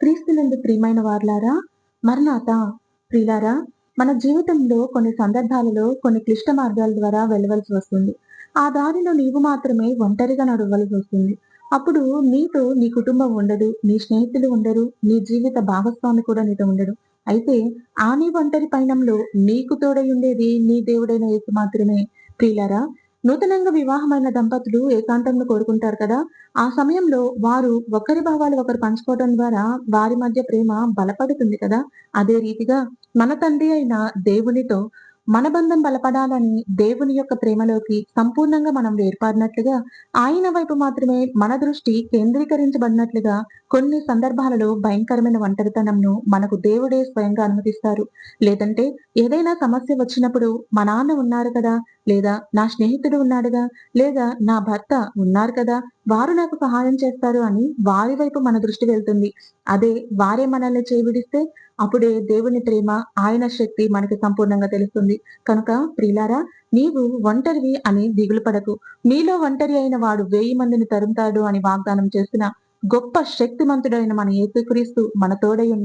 క్రీస్తునందు ప్రియమైన వార్లారా మరణాత ప్రియులారా మన జీవితంలో కొన్ని సందర్భాలలో కొన్ని క్లిష్ట మార్గాల ద్వారా వెళ్ళవలసి వస్తుంది. ఆ దారిలో నీవు మాత్రమే ఒంటరిగా నడవలసి వస్తుంది. అప్పుడు నీతో నీ కుటుంబం ఉండదు నీ స్నేహితులు ఉండరు నీ జీవిత భాగస్వామి కూడా నీతో ఉండడు. అయితే ఆ నీ ఒంటరి పయనంలో నీకు తోడై ఉండేది నీ దేవుడైన యేసు మాత్రమే. ప్రియులారా నూతనంగా వివాహమైన దంపతులు ఏకాంతంలో కోరుకుంటారు కదా. ఆ సమయంలో వారు ఒకరి భావాలు ఒకరు పంచుకోవడం ద్వారా వారి మధ్య ప్రేమ బలపడుతుంది కదా. అదే రీతిగా మన తండ్రి అయిన దేవునితో మన బంధం బలపడాలని దేవుని యొక్క ప్రేమలోకి సంపూర్ణంగా మనం వేర్పాడినట్లుగా ఆయన వైపు మాత్రమే మన దృష్టి కేంద్రీకరించబడినట్లుగా కొన్ని సందర్భాలలో భయంకరమైన ఒంటరితనంను మనకు దేవుడే స్వయంగా అనుమతిస్తారు. లేదంటే ఏదైనా సమస్య వచ్చినప్పుడు మా నాన్న ఉన్నారు కదా లేదా నా స్నేహితుడు ఉన్నాడుగా లేదా నా భర్త ఉన్నారు కదా వారు నాకు సహాయం చేస్తారు అని వారి వైపు మన దృష్టి వెళ్తుంది. అదే వారే మనల్ని చేవిడిస్తే అప్పుడే దేవుని ప్రేమ ఆయన శక్తి మనకి సంపూర్ణంగా తెలుస్తుంది. కనుక ప్రిలారా నీవు ఒంటరివి అని దిగులు పడకు. మీలో ఒంటరి అయిన వాడు వెయ్యి మందిని తరుముతాడు అని వాగ్దానం చేసిన గొప్ప శక్తిమంతుడైన మన యేసుక్రీస్తు మన తోడై